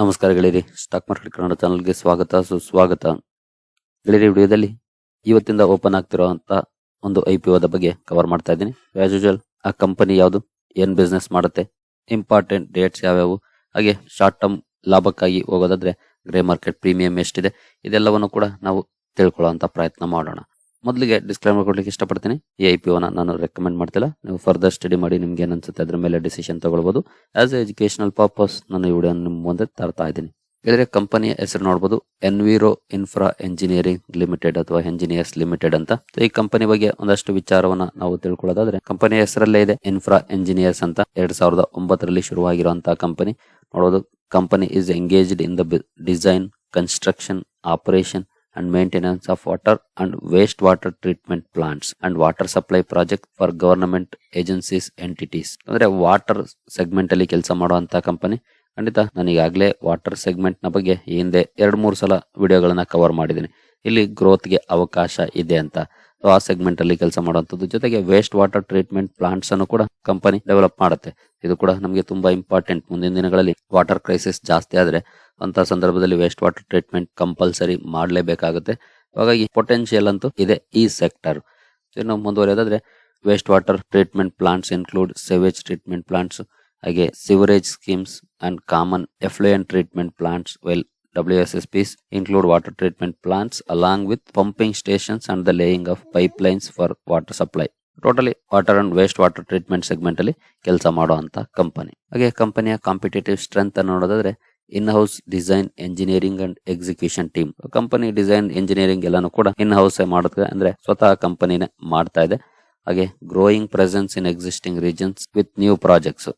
ನಮಸ್ಕಾರ ಗೆಳೆಯರಿ. Stock market Kannada ಚಾನಲ್ಗೆ ಸ್ವಾಗತ, ಸುಸ್ವಾಗತ. ಗೆಳೆಯರಿ, ವಿಡಿಯೋದಲ್ಲಿ ಇವತ್ತಿಂದ ಓಪನ್ ಆಗ್ತಿರುವಂತ ಒಂದು ಐ ಪಿ ಒದ ಬಗ್ಗೆ ಕವರ್ ಮಾಡ್ತಾ ಇದ್ದೀನಿ. ಆಸ್ ಯೂಶಲ್ ಆ ಕಂಪನಿ ಯಾವುದು, ಏನ್ ಬಿಸ್ನೆಸ್ ಮಾಡುತ್ತೆ ಇಂಪಾರ್ಟೆಂಟ್ ಡೇಟ್ಸ್ ಯಾವ್ಯಾವು, ಹಾಗೆ ಶಾರ್ಟ್ ಟರ್ಮ್ ಲಾಭಕ್ಕಾಗಿ ಹೋಗೋದಾದ್ರೆ ಗ್ರೇ ಮಾರ್ಕೆಟ್ ಪ್ರೀಮಿಯಂ ಎಷ್ಟಿದೆ, ಇದೆಲ್ಲವನ್ನು ಕೂಡ ನಾವು ತಿಳ್ಕೊಳ್ಳುವಂತ ಪ್ರಯತ್ನ ಮಾಡೋಣ. ಮೊದಲಿಗೆ ಡಿಸ್ಕ್ಲೈಮರ್ ಕೊಡ್ಲಿಕ್ಕೆ ಇಷ್ಟಪಡ್ತೀನಿ. ಈ ಐ ಪಿ ಒನ ನಾನು ರೆಕಮೆಂಡ್ ಮಾಡ್ತಿಲ್ಲ. ನೀವು ಫರ್ದರ್ ಸ್ಟಡಿ ಮಾಡಿ ನಿಮ್ಗೆ ಏನನ್ಸುತ್ತೆ ಅದ್ರ ಮೇಲೆ ಡಿಸಿಷನ್ ತಗೊಳ್ಬಹುದು ಆಸ್ ಎ ಎಜುಕೇಶನಲ್ ಪರ್ಪಸ್ ನಾನು ಈ ವಿಡಿಯೋ ನಿಮ್ಮ ಮುಂದೆ ತರ್ತಾ ಇದ್ದೀನಿ. ಇದ್ರೆ ಕಂಪನಿಯ ಹೆಸರು ನೋಡಬಹುದು ಎನ್ವಿರೋ ಇನ್ಫ್ರಾ ಎಂಜಿನಿಯರಿಂಗ್ ಲಿಮಿಟೆಡ್ ಅಥವಾ ಎಂಜಿನಿಯರ್ಸ್ ಲಿಮಿಟೆಡ್ ಅಂತ. ಈ ಕಂಪನಿ ಬಗ್ಗೆ ಒಂದಷ್ಟು ವಿಚಾರವನ್ನ ನಾವು ತಿಳ್ಕೊಳ್ಳೋದಾದ್ರೆ ಕಂಪನಿಯ ಹೆಸರಲ್ಲೇ ಇದೆ ಇನ್ಫ್ರಾ ಎಂಜಿನಿಯರ್ಸ್ ಅಂತ. ಎರಡ್ ಸಾವಿರದ ಒಂಬತ್ತರಲ್ಲಿ ಶುರುವಾಗಿರುವಂತಹ ಕಂಪನಿ ನೋಡಬಹುದು company is engaged in the design construction operation and maintenance of water and wastewater treatment plants and water supply project for government agencies, entities. ಅಂದ್ರೆ ವಾಟರ್ ಸೆಗ್ಮೆಂಟ್ ಅಲ್ಲಿ ಕೆಲಸ ಮಾಡುವಂತ ಕಂಪನಿ ಖಂಡಿತ ನಾನು ಈಗಾಗಲೇ ವಾಟರ್ ಸೆಗ್ಮೆಂಟ್ನ ಬಗ್ಗೆ ಹಿಂದೆ ಎರಡು ಮೂರು ಸಲ ವಿಡಿಯೋಗಳನ್ನ ಕವರ್ ಮಾಡಿದ್ದೀನಿ. ಇಲ್ಲಿ ಗ್ರೋತ್ಗೆ ಅವಕಾಶ ಇದೆ ಅಂತ. ಆ ಸೆಗ್ಮೆಂಟ್ ಅಲ್ಲಿ ಕೆಲಸ ಮಾಡುವಂಥದ್ದು ಜೊತೆಗೆ ವೇಸ್ಟ್ ವಾಟರ್ ಟ್ರೀಟ್ಮೆಂಟ್ ಪ್ಲಾಂಟ್ಸ್ ಅನ್ನು ಕೂಡ ಕಂಪನಿ ಡೆವಲಪ್ ಮಾಡುತ್ತೆ. ಇದು ಕೂಡ ನಮಗೆ ತುಂಬಾ ಇಂಪಾರ್ಟೆಂಟ್ ಮುಂದಿನ ದಿನಗಳಲ್ಲಿ ವಾಟರ್ ಕ್ರೈಸಿಸ್ ಜಾಸ್ತಿ ಆದ್ರೆ ಅಂತ ಸಂದರ್ಭದಲ್ಲಿ ವೇಸ್ಟ್ ವಾಟರ್ ಟ್ರೀಟ್ಮೆಂಟ್ ಕಂಪಲ್ಸರಿ ಮಾಡಲೇಬೇಕಾಗುತ್ತೆ. ಹಾಗಾಗಿ ಪೊಟೆನ್ಶಿಯಲ್ ಅಂತೂ ಇದೆ ಈ ಸೆಕ್ಟರ್ ಇನ್ನು ಮುಂದುವರೆಯೋದಾದ್ರೆ waste water treatment plants include sewage treatment plants ಹಾಗೆ sewerage schemes and common effluent treatment plants well WSSP include water treatment plants along with pumping stations and the laying of pipe lines for water supply. Totally water and waste water treatment segment ಅಲ್ಲಿ ಕೆಲಸ ಮಾಡುವಂತ company ಹಾಗೆ ಕಂಪನಿಯ competitive strength ಅನ್ನು ನೋಡೋದಾದ್ರೆ in house design engineering and execution team company design engineering ಎಲ್ಲಾನು ಕೂಡ in house ಮಾಡುತ್ತೆ. ಅಂದ್ರೆ ಸ್ವತಃ ಕಂಪನಿನೇ ಮಾಡ್ತಾ ಇದೆ. ಹಾಗೆ growing presence in existing regions with new projects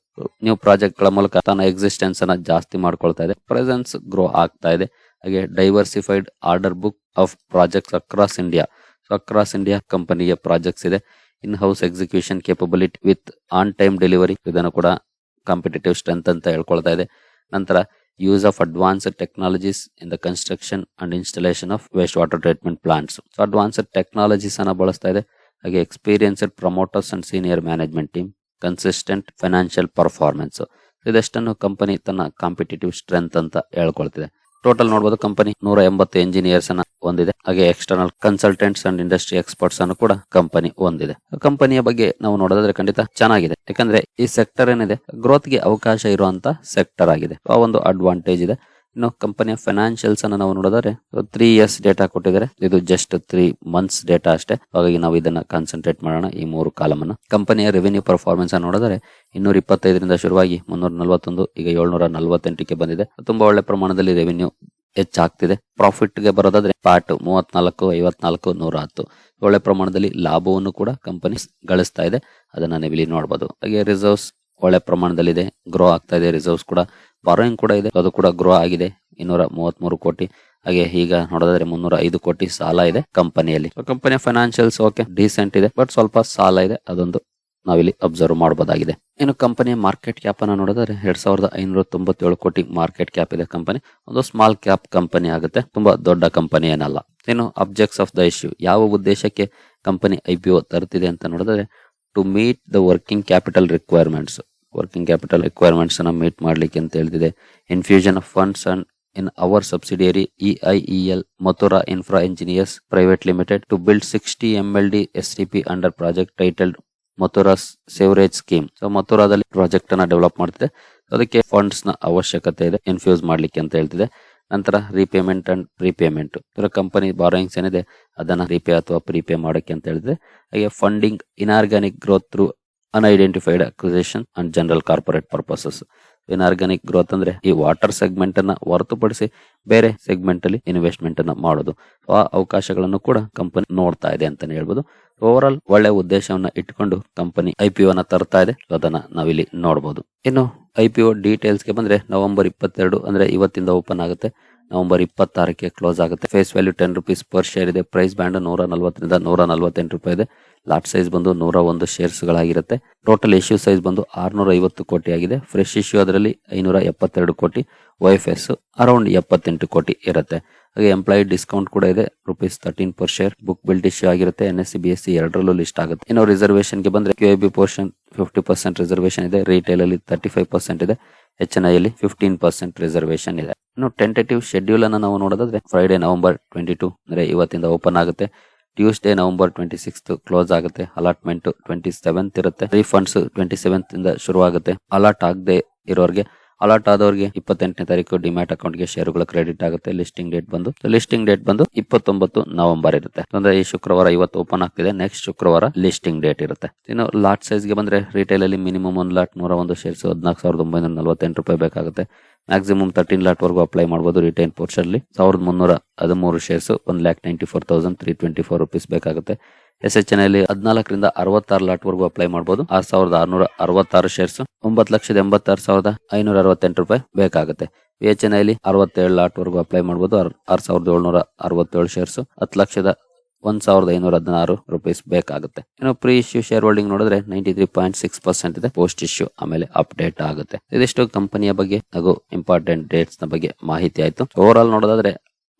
new ಪ್ರಾಜೆಕ್ಟ್ಗಳ ಮೂಲಕ ತನ್ನ ಎಕ್ಸಿಸ್ಟೆನ್ಸ್ ಅನ್ನ ಜಾಸ್ತಿ ಮಾಡ್ಕೊಳ್ತಾ ಇದೆ. ಪ್ರೆಸೆನ್ಸ್ ಗ್ರೋ ಆಗ್ತಾ ಇದೆ. ಹಾಗೆ diversified order book of projects across India so across India ಕಂಪನಿಗೆ ಪ್ರಾಜೆಕ್ಟ್ಸ್ ಇದೆ. In house execution capability with on time delivery ಇದನ್ನು ಕೂಡ ಕಾಂಪಿಟೇಟಿವ್ ಸ್ಟ್ರೆಂತ್ ಅಂತ ಹೇಳ್ಕೊಳ್ತಾ ಇದೆ. ನಂತರ use of advanced technologies in the construction and installation of waste water treatment plants so advanced technologies ಅನ್ನು ಬಳಸ್ತಾ ಇದೆ. ಹಾಗೆ experienced promoters and senior management team consistent financial performance ಇದಷ್ಟನ್ನು company ತನ್ನ ಕಾಂಪಿಟೇಟಿವ್ ಸ್ಟ್ರೆಂತ್ ಅಂತ ಹೇಳ್ಕೊಳ್ತಿದೆ. ಟೋಟಲ್ ನೋಡಬಹುದು ಕಂಪನಿ ನೂರ ಎಂಬತ್ತು engineers ಅನ್ನ ಹೊಂದಿದೆ. ಹಾಗೆ external consultants and industry experts ಅನ್ನು ಕೂಡ ಕಂಪನಿ ಹೊಂದಿದೆ. ಕಂಪನಿಯ ಬಗ್ಗೆ ನಾವು ನೋಡೋದಾದ್ರೆ ಖಂಡಿತ ಚೆನ್ನಾಗಿದೆ. ಯಾಕಂದ್ರೆ ಈ ಸೆಕ್ಟರ್ ಏನಿದೆ ಗ್ರೋತ್ಗೆ ಅವಕಾಶ ಇರುವಂತ ಸೆಕ್ಟರ್ ಆಗಿದೆ. ಆ ಒಂದು ಅಡ್ವಾಂಟೇಜ್ ಇದೆ. ಇನ್ನು ಕಂಪನಿಯ ಫೈನಾನ್ಷಿಯಲ್ಸ್ ಅನ್ನು ನಾವು ನೋಡಿದ್ರೆ ತ್ರೀ ಇಯರ್ಸ್ ಡೇಟಾ ಕೊಟ್ಟಿದ್ದಾರೆ. ಇದು ಜಸ್ಟ್ ತ್ರೀ ಮಂತ್ಸ್ ಡೇಟಾ ಅಷ್ಟೇ. ಹಾಗಾಗಿ ನಾವು ಇದನ್ನ ಕಾನ್ಸಂಟ್ರೇಟ್ ಮಾಡೋಣ ಈ ಮೂರು ಕಾಲಮ್ ಅನ್ನ. ಕಂಪನಿಯ ರೆವೆನ್ಯೂ ಪರ್ಫಾರ್ಮೆನ್ಸ್ ಅನ್ನು ನೋಡಿದ್ರೆ ಇನ್ನೂರ ಇಪ್ಪತ್ತೈದರಿಂದ ಶುರುವಾಗಿ ಮುನ್ನೂರ ನಲವತ್ತೊಂದು ಈಗ ಏಳ್ನೂರ ನಲವತ್ತೆಂಟಕ್ಕೆ ಬಂದಿದೆ ತುಂಬಾ ಒಳ್ಳೆ ಪ್ರಮಾಣದಲ್ಲಿ ರೆವೆನ್ಯೂ ಹೆಚ್ಚಾಗ್ತಿದೆ. ಪ್ರಾಫಿಟ್ಗೆ ಬರೋದಾದ್ರೆ ಪಾರ್ಟ್ ಮೂವತ್ನಾಲ್ಕು, ಐವತ್ನಾಲ್ಕು ನೂರ ಹತ್ತು ಒಳ್ಳೆ ಪ್ರಮಾಣದಲ್ಲಿ ಲಾಭವನ್ನು ಕೂಡ ಕಂಪನಿ ಗಳಿಸ್ತಾ ಇದೆ. ಅದನ್ನ ನೀವಿಲ್ಲಿ ನೋಡಬಹುದು ಹಾಗೆ ರಿಸರ್ವ್ಸ್ ಒಳ್ಳೆ ಪ್ರಮಾಣದಲ್ಲಿದೆ. ಗ್ರೋ ಆಗ್ತಾ ಇದೆ. ರಿಸರ್ವ್ಸ್ ಕೂಡ ಬಾರೋಯಿಂಗ್ ಕೂಡ ಇದೆ. ಅದು ಕೂಡ ಗ್ರೋ ಆಗಿದೆ. ಇನ್ನೂರ ಮೂವತ್ಮೂರು ಕೋಟಿ. ಹಾಗೆ ಈಗ ನೋಡೋದಾದ್ರೆ ಮುನ್ನೂರ ಐದು ಕೋಟಿ ಸಾಲ ಇದೆ ಕಂಪನಿಯಲ್ಲಿ. ಕಂಪನಿಯ ಫೈನಾನ್ಷಿಯಲ್ಸ್ ಓಕೆ ಡೀಸೆಂಟ್ ಇದೆ. ಬಟ್ ಸ್ವಲ್ಪ ಸಾಲ ಇದೆ. ಅದೊಂದು ನಾವಿಲ್ಲಿ ಅಬ್ಸರ್ವ್ ಮಾಡಬಹುದಾಗಿದೆ ಇನ್ನು ಕಂಪನಿಯ ಮಾರ್ಕೆಟ್ ಕ್ಯಾಪ್ ಅನ್ನ ನೋಡಿದ್ರೆ ಎರಡ್ ಸಾವಿರದ ಐನೂರ ತೊಂಬತ್ತೇಳು ಕೋಟಿ ಮಾರ್ಕೆಟ್ ಕ್ಯಾಪ್ ಇದೆ ಕಂಪನಿ ಒಂದು ಸ್ಮಾಲ್ ಕ್ಯಾಪ್ ಕಂಪನಿ ಆಗುತ್ತೆ. ತುಂಬಾ ದೊಡ್ಡ ಕಂಪನಿ ಏನಲ್ಲ. ಇನ್ನು ಅಬ್ಜೆಕ್ಟ್ಸ್ ಆಫ್ ದ ಇಶ್ಯೂ ಯಾವ ಉದ್ದೇಶಕ್ಕೆ ಕಂಪನಿ ಐ ಪಿ ಒ ತರುತ್ತಿದೆ ಅಂತ ನೋಡಿದ್ರೆ to meet the working capital requirements working capital requirements ಅನ್ನು ಮೀಟ್ ಮಾಡಲಿಕ್ಕೆ ಅಂತ ಹೇಳ್ತಿದೆ. Infusion of funds and in our subsidiary EIEL Mathura Infra Engineers Private Limited to build sixty M L D S T P under project titled Mathura sewerage scheme so ಮಥುರಾದಲ್ಲಿ project ಅನ್ನ develop ಮಾಡ್ತಿದೆ. ಅದಕ್ಕೆ ಫಂಡ್ಸ್ನ ಅವಶ್ಯಕತೆ ಇದೆ infuse ಮಾಡ್ಲಿಕ್ಕೆ ಅಂತ ಹೇಳ್ತಿದೆ. ನಂತರ repayment and ಪ್ರೀಪೇಮೆಂಟ್ ಇದರ company borrowings ಏನಿದೆ, ಅದನ್ನ ರೀಪೇ ಅಥವಾ ಪ್ರೀಪೇ ಮಾಡೋಕೆ ಅಂತ ಹೇಳಿದ್ರೆ ಹಾಗೆ funding inorganic growth through unidentified acquisition and general corporate purposes inorganic growth ಅಂದ್ರೆ ಈ ವಾಟರ್ ಸೆಗ್ಮೆಂಟ್ ಅನ್ನ ಹೊರತುಪಡಿಸಿ ಬೇರೆ ಸೆಗ್ಮೆಂಟ್ ಅಲ್ಲಿ ಇನ್ವೆಸ್ಟ್ಮೆಂಟ್ ಅನ್ನ ಮಾಡೋದು. ಆ ಅವಕಾಶಗಳನ್ನು ಕೂಡ ಕಂಪನಿ ನೋಡ್ತಾ ಇದೆ ಅಂತಾನೆ ಹೇಳ್ಬೋದು. ಓವರ್ ಆಲ್ ಒಳ್ಳೆ ಉದ್ದೇಶವನ್ನ ಇಟ್ಕೊಂಡು ಕಂಪನಿ ಐ ಪಿ ತರ್ತಾ ಇದೆ. ಅದನ್ನ ನಾವಿಲ್ಲಿ ನೋಡಬಹುದು ಇನ್ನು ಐ ಪಿ ಗೆ ಬಂದ್ರೆ ನವೆಂಬರ್ ಇಪ್ಪತ್ತೆರಡು ಅಂದ್ರೆ ಇವತ್ತಿಂದ ಓಪನ್ ಆಗುತ್ತೆ. ನವೆಂಬರ್ ಇಪ್ಪತ್ತಾರಕ್ಕೆ ಕ್ಲೋಸ್ ಆಗುತ್ತೆ. Face value ten rupees per share ಇದೆ. ಪ್ರೈಸ್ ಬ್ಯಾಂಡ್ ನೂರ ನಲವತ್ತರಿಂದ ನೂರ ನಲವತ್ತೆಂಟು ರೂಪಾಯಿ ಇದೆ. ಲಾಟ್ ಸೈಜ್ ಬಂದು ನೂರ ಒಂದು ಶೇರ್ಸ್ ಗಳಾಗಿರುತ್ತೆ. ಟೋಟಲ್ ಇಶ್ಯೂ ಸೈಜ್ ಬಂದು ಆರ್ನೂರ ಐವತ್ತು ಕೋಟಿ ಆಗಿದೆ ಫ್ರೆಶ್ ಇಶ್ಯೂ ಅದರಲ್ಲಿ ಐನೂರ ಎಪ್ಪತ್ತೆರಡು ಕೋಟಿ ವೈಎಫ್ಎಸ್ ಅರೌಂಡ್ ಎಪ್ಪತ್ತೆಂಟು ಕೋಟಿ ಇರುತ್ತೆ. ಹಾಗೆ ಎಂಪ್ಲಾಯಿ ಡಿಸ್ಕೌಂಟ್ ಕೂಡ ಇದೆ. Rupees thirteen per share book build issue ಆಗಿರುತ್ತೆ. N S B S C ಎರಡರಲ್ಲೂ ಲಿಸ್ಟ್ ಆಗುತ್ತೆ. ಇನ್ನು ರಿಸರ್ವೇಷನ್ಗೆ ಬಂದ್ರೆ Q B portion fifty percent reservation ಇದೆ. ರಿಟೇಲ್ ಅಲ್ಲಿ ತರ್ಟಿ ಫೈವ್ ಪರ್ಸೆಂಟ್ ಇದೆ ಎಚ್ ಎನ್ ಐಲಿ ಫಿಫ್ಟೀನ್ ಪರ್ಸೆಂಟ್ ರಿಸರ್ವೇಶನ್ ಇದೆ. ಇನ್ನು ಟೆಂಟೇಟಿವ್ ಶೆಡ್ಯೂಲ್ ಅನ್ನು ನಾವು ನೋಡೋದಾದ್ರೆ ಫ್ರೈಡೆ ನವೆಂಬರ್ ಟ್ವೆಂಟಿ ಟೂ ಅಂದ್ರೆ ಇವತ್ತಿಂದ ಓಪನ್ ಆಗುತ್ತೆ. Tuesday November twenty six close ಆಗುತ್ತೆ. ಅಲಾಟ್ಮೆಂಟ್ ಟ್ವೆಂಟಿ ಸೆವೆಂತ್ ಇರುತ್ತೆ. ರೀಫಂಡ್ಸ್ ಟ್ವೆಂಟಿ ಸೆವೆಂತ್ ಇಂದ ಶುರು ಆಗುತ್ತೆ ಅಲಾಟ್ ಆಗದೆ ಇರೋರಿಗೆ ಅಲಾಟ್ ಆದವರಿಗೆ ಇಪ್ಪತ್ತೆಂಟನೇ ತಾರೀಕು ಡಿಮ್ಯಾಟ್ ಅಕೌಂಟ್ಗೆ ಶೇರುಗಳು ಕ್ರೆಡಿಟ್ ಆಗುತ್ತೆ. ಲಿಸ್ಟಿಂಗ್ ಡೇಟ್ ಬಂದು ಲಿಸ್ಟಿಂಗ್ ಡೇಟ್ ಬಂದು ಇಪ್ಪತ್ತೊಂಬತ್ತು ನವೆಂಬರ್ ಇರುತ್ತೆ. ಅಂದ್ರೆ ಈ ಶುಕ್ರವಾರ ಇವತ್ತು ಓಪನ್ ಆಗ್ತಿದೆ. ನೆಕ್ಸ್ಟ್ ಶುಕ್ರವಾರ ಲಿಸ್ಟಿಂಗ್ ಡೇಟ್ ಇರುತ್ತೆ. ಇನ್ನು ಲಾಟ್ ಸೈಜ್ಗೆ ಬಂದ್ರೆ ರಿಟೇಲ್ ಅಲ್ಲಿ ಮಿನಿಮಮ್ ಒಂದು ಲಾಟ್ ನೂರ ಒಂದು ಶೇರ್ಸ್ ಹದಿನಾಲ್ಕು ಸಾವಿರದ ಒಂಬೈನೂರ ನಲವತ್ತೆಂಟು ರೂಪಾಯಿ ಬೇಕಾಗುತ್ತೆ. ಮ್ಯಾಕ್ಸಿಮಮ್ ತರ್ಟೀನ್ ಲಾಟ್ ವರೆಗೂ ಅಪ್ಲೈ ಮಾಡಬಹುದು ರಿಟೈನ್ ಪೋರ್ಷನ್ ಅಲ್ಲಿ. ಸಾವಿರದ ಮುನ್ನೂರ ಹದಿಮೂರು shares one lakh ninety four thousand three twenty four rupees ಬೇಕಾಗುತ್ತೆ. ಎಸ್ ಎಚ್ ಎನ್ ಹದಿನಾಲ್ಕರಿಂದ ಅರವತ್ತಾರು ಲಾಟ್ ವರೆಗೂ ಅಪ್ಲೈ ಮಾಡಬಹುದು ಆರ್ ಸಾವಿರದ ಆರ್ನೂರ ಅರವತ್ತಾರು ಶೇರ್ಸ್ ಒಂಬತ್ತು ಲಕ್ಷದ ಎಂಬತ್ತಾರು ಸಾವಿರದ ಐನೂರ ಅರವತ್ತೆಂಟು ರೂಪಾಯಿ ಬೇಕಾಗುತ್ತೆ. ವಿ ಎಚ್ ಎನ್ ಐಲಿ ಅರವತ್ತೇಳು ಲಾಟ್ ವರೆಗೂ ಅಪ್ಲೈ ಮಾಡಬಹುದು ಆರ್ ಸಾವಿರದ ಏಳ್ನೂರ ಅರವತ್ತೇಳು ಶೇರ್ಸ್ ಹತ್ತು ಲಕ್ಷದ ಒಂದ್ ಸಾವಿರದ ಐನೂರ ಹದಿನಾರು ರುಪೀಸ್ ಬೇಕಾಗುತ್ತೆ. ಏನೋ ಪ್ರೀ ಇಶ್ಯೂ ಶೇರ್ ಹೋಲ್ಡಿಂಗ್ ನೋಡಿದ್ರೆ ninety three point six percent ಇದೆ. ಪೋಸ್ಟ್ ಇಶ್ಯೂ ಆಮೇಲೆ ಅಪ್ಡೇಟ್ ಆಗುತ್ತೆ. ಇದಿಷ್ಟು ಕಂಪನಿಯ ಬಗ್ಗೆ ಹಾಗೂ ಇಂಪಾರ್ಟೆಂಟ್ ಡೇಟ್ಸ್ನ ಬಗ್ಗೆ ಮಾಹಿತಿ ಆಯ್ತು. ಓವರ್ ಆಲ್ ನೋಡೋದಾದ್ರೆ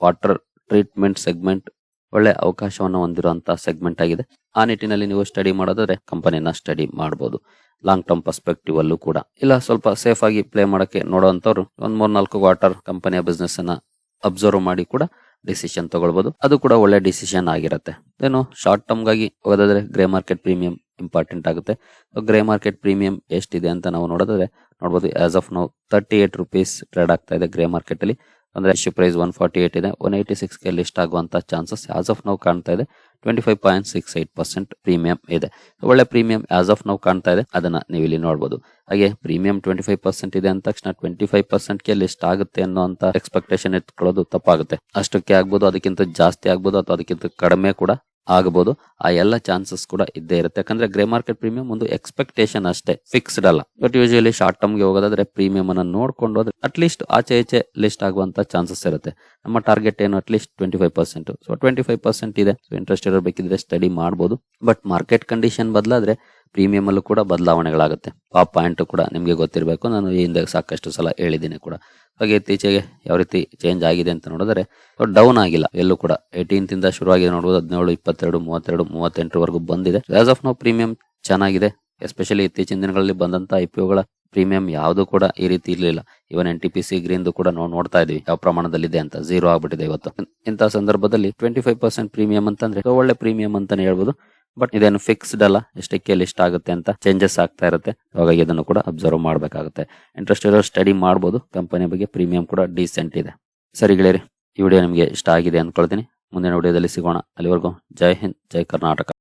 ವಾಟರ್ ಟ್ರೀಟ್ಮೆಂಟ್ ಸೆಗ್ಮೆಂಟ್ ಒಳ್ಳೆ ಅವಕಾಶವನ್ನು ಹೊಂದಿರುವಂತಹ ಸೆಗ್ಮೆಂಟ್ ಆಗಿದೆ. ಆ ನಿಟ್ಟಿನಲ್ಲಿ ನೀವು ಸ್ಟಡಿ ಮಾಡೋದಾದ್ರೆ ಕಂಪನಿನ ಸ್ಟಡಿ ಮಾಡಬಹುದು ಲಾಂಗ್ ಟರ್ಮ್ ಪರ್ಸ್ಪೆಕ್ಟಿವ್ ಅಲ್ಲೂ ಕೂಡ. ಇಲ್ಲ, ಸ್ವಲ್ಪ ಸೇಫ್ ಆಗಿ ಪ್ಲೇ ಮಾಡಕ್ಕೆ ನೋಡುವಂತವ್ರು ಒಂದ್ ಮೂರ್ ನಾಲ್ಕು ವಾಟರ್ ಕಂಪನಿಯ ಬಿಸ್ನೆಸ್ ಅನ್ನ ಅಬ್ಸರ್ವ್ ಮಾಡಿ ಕೂಡ ಡಿಸಿಷನ್ ತಗೊಳ್ಬಹುದು ಅದು ಕೂಡ ಒಳ್ಳೆ ಡಿಸಿಷನ್ ಆಗಿರುತ್ತೆ. ಏನು ಶಾರ್ಟ್ ಟರ್ಮ್ಗಾಗಿ ಹೋಗೋದಾದ್ರೆ ಗ್ರೇ ಮಾರ್ಕೆಟ್ ಪ್ರೀಮಿಯಂ ಇಂಪಾರ್ಟೆಂಟ್ ಆಗುತ್ತೆ. ಗ್ರೇ ಮಾರ್ಕೆಟ್ ಪ್ರೀಮಿಯಂ ಎಷ್ಟಿದೆ ಅಂತ ನಾವು ನೋಡೋದಾದ್ರೆ ನೋಡಬಹುದು ಆಸ್ ಆಫ್ ನಾವು ತರ್ಟಿ ಏಟ್ ರುಪೀಸ್ ಟ್ರೇಡ್ ಆಗ್ತಾ ಇದೆ ಗ್ರೇ ಮಾರ್ಕೆಟ್ ಅಲ್ಲಿ. ಅಂದ್ರೆ issue price one forty eight ಇದೆ. ಒನ್ ಏಯ್ಟಿ ಸಿಕ್ಸ್ಗೆ ಲಿಸ್ಟ್ ಆಗುವಂತ ಚಾನ್ಸಸ್ ಆಸ್ ಆಫ್ ನಾವು ಕಾಣ್ತಾ ಇದೆ. Twenty five point six eight percent premium ಇದೆ. ಒಳ್ಳೆ ಪ್ರೀಮಿಯಂ ಆಸ್ ಆಫ್ ನಾವು ಕಾಣ್ತಾ ಇದೆ. ಅದನ್ನ ನೀವು ಇಲ್ಲಿ ನೋಡಬಹುದು ಹಾಗೆ ಪ್ರೀಮಿಯಂ ಟ್ವೆಂಟಿ ಫೈವ್ ಪರ್ಸೆಂಟ್ ಇದೆ ಅಂದ ತಕ್ಷಣ ಟ್ವೆಂಟಿ ಫೈವ್ ಪರ್ಸೆಂಟ್ಗೆ ಲಿಸ್ಟ್ ಆಗುತ್ತೆ ಅನ್ನೋಂತ ಎಕ್ಸ್ಪೆಕ್ಟೇಷನ್ ಇಟ್ಕೊಳ್ಳೋದು ತಪ್ಪಾಗುತ್ತೆ. ಅಷ್ಟಕ್ಕೆ ಆಗ್ಬೋದು, ಅದಕ್ಕಿಂತ ಜಾಸ್ತಿ ಆಗ್ಬೋದು, ಅಥವಾ ಅದಕ್ಕಿಂತ ಕಡಿಮೆ ಕೂಡ ಆಗಬಹುದು. ಆ ಎಲ್ಲ ಚಾನ್ಸಸ್ ಕೂಡ ಇದ್ದೇ ಇರುತ್ತೆ. ಯಾಕಂದ್ರೆ ಗ್ರೇ ಮಾರ್ಕೆಟ್ ಪ್ರೀಮಿಯಂ ಒಂದು ಎಕ್ಸ್ಪೆಕ್ಟೇಷನ್ ಅಷ್ಟೇ ಫಿಕ್ಸ್ಡ್ ಅಲ್ಲ. ಬಟ್ ಯೂಶಲಿ ಶಾರ್ಟ್ ಟರ್ಮ್ಗೆ ಹೋಗೋದಾದ್ರೆ ಪ್ರೀಮಿಯಂ ಅನ್ನ ನೋಡ್ಕೊಂಡು ಹೋದ್ರೆ ಅಟ್ಲೀಸ್ಟ್ ಆಚೆ ಈಚೆ ಲಿಸ್ಟ್ ಆಗುವಂತ ಚಾನ್ಸಸ್ ಇರುತ್ತೆ. ನಮ್ಮ ಟಾರ್ಗೆಟ್ ಏನು at least twenty five percent so twenty five percent ಇದೆ ಇಂಟ್ರೆಸ್ಟ್ ಇರೋ ಬೇಕಿದ್ರೆ ಸ್ಟಡಿ ಮಾಡಬಹುದು ಬಟ್ ಮಾರ್ಕೆಟ್ ಕಂಡೀಷನ್ ಬದಲಾದ್ರೆ ಪ್ರೀಮಿಯಂ ಅಲ್ಲೂ ಕೂಡ ಬದಲಾವಣೆಗಳಾಗುತ್ತೆ. ಆ ಪಾಯಿಂಟ್ ಕೂಡ ನಿಮಗೆ ಗೊತ್ತಿರಬೇಕು. ನಾನು ಈ ಹಿಂದೆ ಸಾಕಷ್ಟು ಸಲ ಹೇಳಿದ್ದೀನಿ ಕೂಡ. ಹಾಗೆ ಇತ್ತೀಚೆಗೆ ಯಾವ ರೀತಿ ಚೇಂಜ್ ಆಗಿದೆ ಅಂತ ನೋಡಿದ್ರೆ ಡೌನ್ ಆಗಿಲ್ಲ. ಎಲ್ಲೂ ಕೂಡ ಏಯ್ಟೀನ್ತ್ ಇಂದ ಶುರುವಾಗಿದೆ ನೋಡಬಹುದು ಹದಿನೇಳು, ಇಪ್ಪತ್ತೆರಡು, ಮೂವತ್ತೆರಡು ಮೂವತ್ತೆಂಟರವರೆಗೂ ಬಂದಿದೆ. ಆಸ್ ಆಫ್ ನೋ ಪ್ರೀಮಿಯಂ ಚೆನ್ನಾಗಿದೆ. ಎಸ್ಪೆಷಲಿ ಇತ್ತೀಚಿನ ದಿನಗಳಲ್ಲಿ ಬಂದಂತ ಐಪಿಒಗಳ ಪ್ರೀಮಿಯಂ ಯಾವುದು ಕೂಡ ಈ ರೀತಿ ಇರಲಿಲ್ಲ. Even N T P C green ಕೂಡ ನಾವು ನೋಡ್ತಾ ಇದೀವಿ. ಯಾವ ಪ್ರಮಾಣದಲ್ಲಿದೆ ಅಂತ ಜೀರೋ ಆಗ್ಬಿಟ್ಟಿದೆ ಇವತ್ತು. ಇಂತಹ ಸಂದರ್ಭದಲ್ಲಿ ಟ್ವೆಂಟಿ ಫೈವ್ ಪರ್ಸೆಂಟ್ ಪ್ರೀಮಿಯಂ ಅಂತಂದ್ರೆ ಒಳ್ಳೆ ಪ್ರೀಮಿಯಂ ಅಂತಾನೆ ಹೇಳ್ಬೋದು. ಬಟ್ ಇದೇನು ಫಿಕ್ಸ್ಡ್ ಅಲ್ಲ, ಎಷ್ಟಕ್ಕೆ ಲಿಸ್ಟ್ ಆಗುತ್ತೆ ಅಂತ ಚೇಂಜಸ್ ಆಗ್ತಾ ಇರುತ್ತೆ. ಹಾಗಾಗಿ ಇದನ್ನು ಕೂಡ ಅಬ್ಸರ್ವ್ ಮಾಡಬೇಕಾಗುತ್ತೆ. ಇಂಟ್ರೆಸ್ಟ್ ಇರೋ ಸ್ಟಡಿ ಮಾಡಬಹುದು ಕಂಪನಿ ಬಗ್ಗೆ ಪ್ರೀಮಿಯಂ ಕೂಡ ಡೀಸೆಂಟ್ ಇದೆ. ಸರಿ ಗೆಳೆಯರಿ, ಈ ವಿಡಿಯೋ ನಿಮಗೆ ಇಷ್ಟ ಆಗಿದೆ ಅಂದ್ಕೊಳ್ತೀನಿ. ಮುಂದಿನ ವಿಡಿಯೋದಲ್ಲಿ ಸಿಗೋಣ. ಅಲ್ಲಿವರೆಗೂ ಜೈ ಹಿಂದ್, ಜೈ ಕರ್ನಾಟಕ.